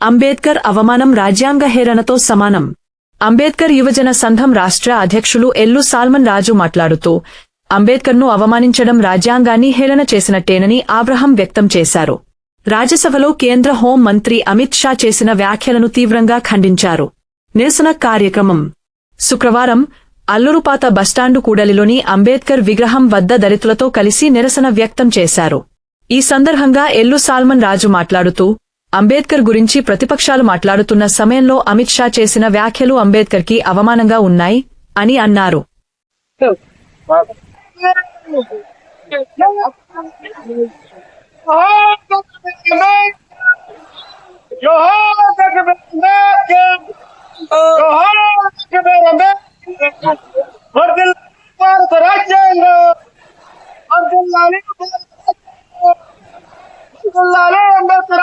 అంబేద్కర్ అవమానం రాజ్యాంగ హేరణతో సమానం. అంబేద్కర్ యువజన సంఘం రాష్ట్ర అధ్యక్షులు ఎల్లు సాల్మన్ రాజు మాట్లాడుతూ అంబేద్కర్ను అవమానించడం రాజ్యాంగాన్ని హేళన చేసినట్టేనని ఆగ్రహం వ్యక్తం చేశారు. రాజ్యసభలో కేంద్ర హోం మంత్రి అమిత్ షా చేసిన వ్యాఖ్యలను తీవ్రంగా ఖండించారు. నిరసన కార్యక్రమం. శుక్రవారం అల్లూరుపాత బస్టాండు కూడలిలోని అంబేద్కర్ విగ్రహం వద్ద దళితులతో కలిసి నిరసన వ్యక్తం చేశారు. ఈ సందర్భంగా ఎల్లు సాల్మన్ రాజు మాట్లాడుతూ అంబేద్కర్ గురించి ప్రతిపక్షాలు మాట్లాడుతున్న సమయంలో అమిత్ షా చేసిన వ్యాఖ్యలు అంబేద్కర్కి అవమానంగా ఉన్నాయి అని అన్నారు అంబేద్కర్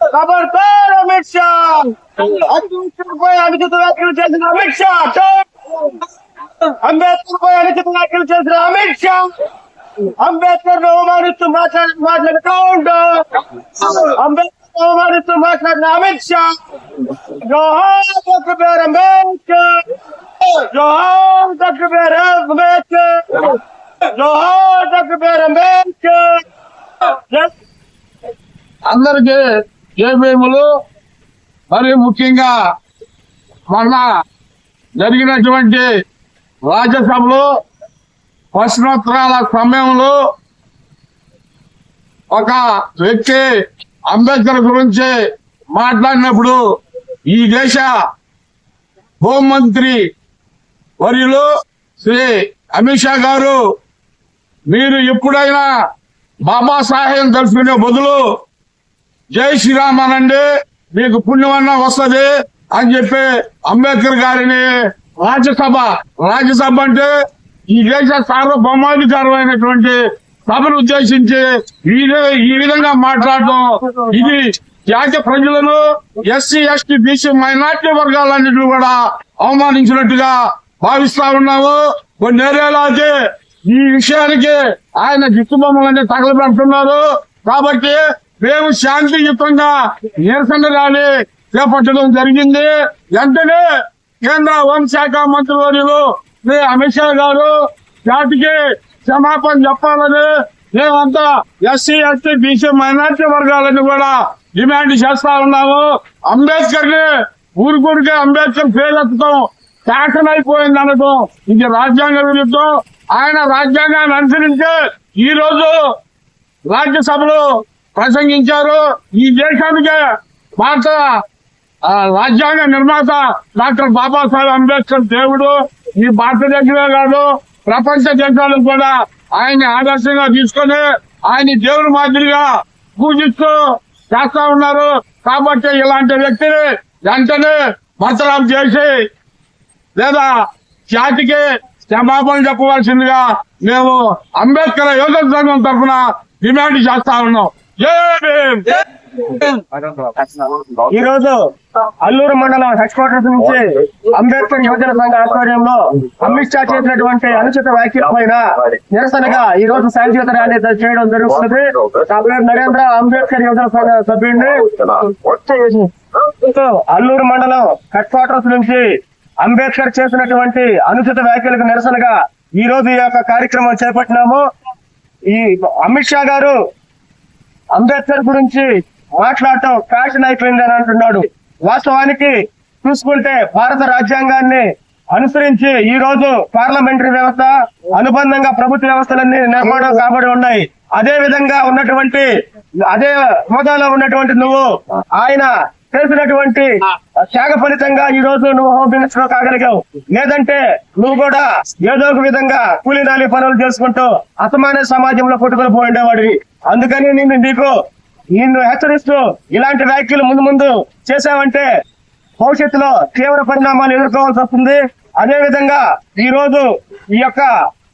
బీసీ మైనారిటీ ఐక్యత ఖబర్దార్ వర్దిల్లారా ఖబర్దార్ వర్దిల్లారా ఖబర్దార్ వర్దిల్లారా ఖబర్దార్ అమిత్ షా ఖబర్దార్ అమిత్ షా ఖబర్దార్ అమిత్ షా అంబేద్కర్ పై అనుచిత వ్యాఖ్యలు చేసిన అమిత్ షా అంబేద్కర్ పై అనుచిత వ్యాఖ్యలు చేసిన అమిత్ షా అంబేద్కర్ అవమానిస్తూ మాట్లాడి మాట్లాడుతూ ఉంటా అంబేద్కర్ అవమానిస్తూ మాట్లాడిన అమిత్ షా జోహార్ డాక్టర్ బిఆర్ అంబేద్కర్ జోహార్ డాక్టర్ బిఆర్ అంబేద్కర్ జోహార్ డాక్టర్ బిఆర్ అంబేద్కర్ జై అందరికీ ఏపీఎంలు మరి ముఖ్యంగా మొన్న జరిగినటువంటి రాజ్యసభలో ప్రశ్నోత్తరాల సమయంలో ఒక వ్యక్తి అంబేద్కర్ గురించి మాట్లాడినప్పుడు ఈ దేశ హోంమంత్రి వర్యులు శ్రీ అమిత్ షా గారు మీరు ఎప్పుడైనా బాబాసాహెబ్ తెలుసుకునే బదులు జై శ్రీరామ్ అనండి మీకు పుణ్యమన్నా వస్తుంది అని చెప్పి అంబేద్కర్ గారిని రాజ్యసభ రాజ్యసభ అంటే ఈ దేశ సార్వభౌమాధికారమైనటువంటి సభను ఉద్దేశించి ఈ ఈ విధంగా మాట్లాడటం. ఇది జాతి ప్రజలను ఎస్సీ ఎస్టీ బీసీ మైనార్టీ వర్గాలన్నింటినీ కూడా అవమానించినట్టుగా భావిస్తా ఉన్నాము. కొన్ని అయితే ఈ విషయానికి ఆయన దిక్కుబొమ్మలన్నీ తగలబెడుతున్నారు. కాబట్టి మేము శాంతియుతంగా నిరసన ర్యాలీ చేపట్టడం జరిగింది. వెంటనే కేంద్ర హోంశాఖ మంత్రివర్యులు శ్రీ అమిత్ షా గారు జాతికి క్షమాపణ చెప్పాలని మేమంతా ఎస్సీ ఎస్టీ బీసీ మైనార్టీ వర్గాలని కూడా డిమాండ్ చేస్తా ఉన్నాము. అంబేద్కర్ని ఊరికూరికే అంబేద్కర్ పేరెత్తడం శాసన అయిపోయింది అనడం ఇది రాజ్యాంగ విరుద్ధం. ఆయన రాజ్యాంగాన్ని అనుసరించే ఈ రోజు రాజ్యసభలో ప్రసంగించారు. ఈ దేశానికి భారత రాజ్యాంగ నిర్మాత డాక్టర్ బాబాసాహెబ్ అంబేద్కర్ దేవుడు ఈ భారతదేశమే కాదు ప్రపంచ దేశాలు కూడా ఆయన్ని ఆదర్శంగా తీసుకొని ఆయన దేవుడి మాదిరిగా పూజిస్తూ చేస్తా ఉన్నారు. కాబట్టి ఇలాంటి వ్యక్తిని వెంటనే భర్తరాం చేసి లేదా జాతికి క్షమాపణ చెప్పవలసిందిగా మేము అంబేద్కర్ యోగ సంఘం తరఫున డిమాండ్ చేస్తా ఉన్నాం. ఈ రోజు అల్లూరు మండలం హెడ్ క్వార్టర్స్ నుంచి అంబేద్కర్ యువజన సంఘ ఆధ్వర్యంలో అమిత్ షా చేసినటువంటి అనుచిత వ్యాఖ్యల పైన నిరసనగా ఈ రోజు శాంతియుత ర్యాలీ చేయడం జరుగుతుంది నరేంద్ర అంబేద్కర్ యువజన సంఘ సభ్యుడిని అల్లూరు మండలం హెడ్ క్వార్టర్స్ నుంచి అంబేద్కర్ చేసినటువంటి అనుచిత వ్యాఖ్యలకు నిరసనగా ఈ రోజు ఈ యొక్క కార్యక్రమం చేపట్టినాము. ఈ అమిత్ షా గారు అంబేద్కర్ గురించి మాట్లాడటం ఫ్యాషన్ అయిపోయింది అని అంటున్నాడు. వాస్తవానికి చూసుకుంటే భారత రాజ్యాంగాన్ని అనుసరించి ఈ రోజు పార్లమెంటరీ వ్యవస్థ అనుబంధంగా ప్రభుత్వ వ్యవస్థలన్నీ నిర్మాణం కాబడి ఉన్నాయి. అదే విధంగా ఉన్నటువంటి అదే హోదాలో ఉన్నటువంటి నువ్వు ఆయన చేసినటువంటి త్యాగ ఫలితంగా ఈ రోజు నువ్వు హోమ్ మినిస్టర్ కాగలిగావు. లేదంటే నువ్వు కూడా ఏదో ఒక విధంగా కూలీ నాలి పనులు చేసుకుంటూ అసమాన సమాజంలో పుట్టుకొని పోయిండేవాడివి అందుకని నేను నీకు నిన్ను హెచ్చరిస్తూ ఇలాంటి వ్యాఖ్యలు ముందు ముందు చేశావంటే భవిష్యత్తులో తీవ్ర పరిణామాలు ఎదుర్కోవాల్సి వస్తుంది. అదే విధంగా ఈ రోజు ఈ యొక్క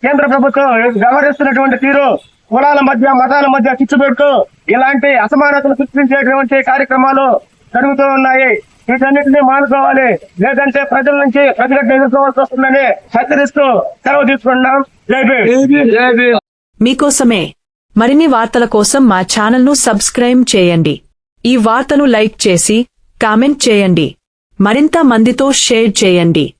కేంద్ర ప్రభుత్వం వ్యవహరిస్తున్నటువంటి తీరు కులాల మధ్య మతాల మధ్య చిచ్చు పెడుతూ ఇలాంటి అసమానతలు సృష్టించేటువంటి కార్యక్రమాలు జరుగుతూ ఉన్నాయి. వీటన్నిటిని మానుకోవాలి. లేదంటే ప్రజల నుంచి ప్రతిఘటన ఎదుర్కోవాల్సి వస్తుందని హెచ్చరిస్తూ సెలవు తీసుకుంటున్నాం. మీకోసమే మరిన్ని వార్తల కోసం మా ఛానల్ను సబ్స్క్రైబ్ చేయండి. ఈ వార్తను లైక్ చేసి కామెంట్ చేయండి. మరింత మందితో షేర్ చేయండి.